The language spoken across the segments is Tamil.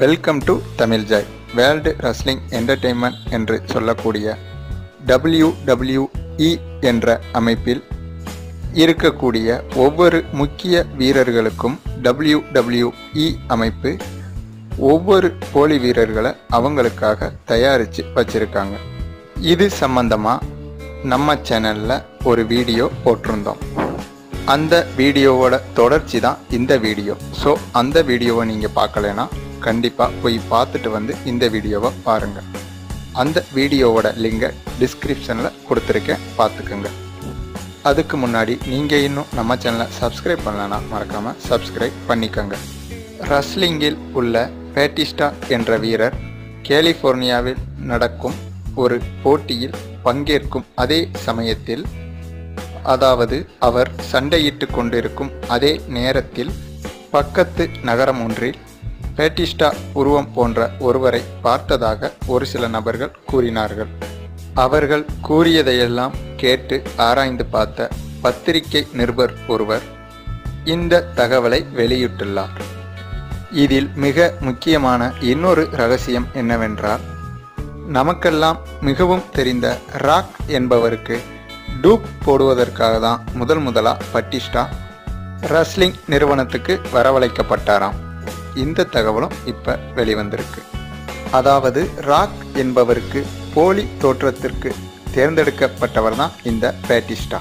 Welcome to Tamil joy world wrestling entertainment என்று சொல்லக்கூடிய டபிள்யூடபிள்யூஇ என்ற அமைப்பில் இருக்கக்கூடிய ஒவ்வொரு முக்கிய வீரர்களுக்கும் டபிள்யூடபிள்யூஇ அமைப்பு ஒவ்வொரு போலி வீரர்களை அவங்களுக்காக தயாரித்து வச்சுருக்காங்க. இது சம்பந்தமாக நம்ம சேனலில் ஒரு வீடியோ போட்டிருந்தோம். அந்த வீடியோவோட தொடர்ச்சி தான் இந்த வீடியோ. ஸோ அந்த வீடியோவை நீங்கள் பார்க்கலைன்னா கண்டிப்பாக போய் பார்த்துட்டு வந்து இந்த வீடியோவை பாருங்கள் அந்த வீடியோவோட லிங்கை டிஸ்கிரிப்ஷனில் கொடுத்துருக்கேன். பார்த்துக்குங்க. அதுக்கு முன்னாடி நீங்கள் இன்னும் நம்ம சேனலை சப்ஸ்கிரைப் பண்ணலன்னா மறக்காமல் சப்ஸ்கிரைப் பண்ணிக்கோங்க. ரஸ்லிங்கில் உள்ள பேட்டிஸ்டா என்ற வீரர் கலிஃபோர்னியாவில் நடக்கும் ஒரு போட்டியில் பங்கேற்கும் அதே சமயத்தில் அதாவது அவர் சண்டையிட்டு கொண்டிருக்கும் அதே நேரத்தில் பக்கத்து நகரம் ஒன்றில் பேட்டிஸ்டா உருவம் போன்ற ஒருவரை பார்த்ததாக ஒரு சில நபர்கள் கூறினார்கள். அவர்கள் கூறியதையெல்லாம் கேட்டு ஆராய்ந்து பார்த்த பத்திரிகை நிருபர் ஒருவர் இந்த தகவலை வெளியிட்டுள்ளார். இதில் மிக முக்கியமான இன்னொரு ரகசியம் என்னவென்றால் நமக்கெல்லாம் மிகவும் தெரிந்த ராக் என்பவருக்கு டூப் போடுவதற்காக தான் முதல் முதலாக பட்டிஸ்டா ரஸ்லிங் நிறுவனத்துக்கு வரவழைக்கப்பட்டாராம். இந்த தகவலும் இப்போ வெளிவந்திருக்கு. அதாவது ராக் என்பவருக்கு போலி தோற்றத்திற்கு தேர்ந்தெடுக்கப்பட்டவர் தான் இந்த பேட்டிஸ்டா.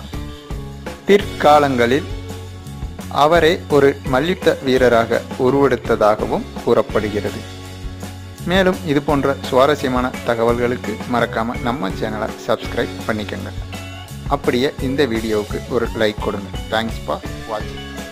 பிற்காலங்களில் அவரே ஒரு மல்யுத்த வீரராக உருவெடுத்ததாகவும் கூறப்படுகிறது. மேலும் இது போன்ற சுவாரஸ்யமான தகவல்களுக்கு மறக்காமல் நம்ம சேனலை சப்ஸ்கிரைப் பண்ணிக்கோங்க. அப்படியே இந்த வீடியோவுக்கு ஒரு லைக் கொடுங்க. தேங்க்ஸ் ஃபார் வாட்சிங்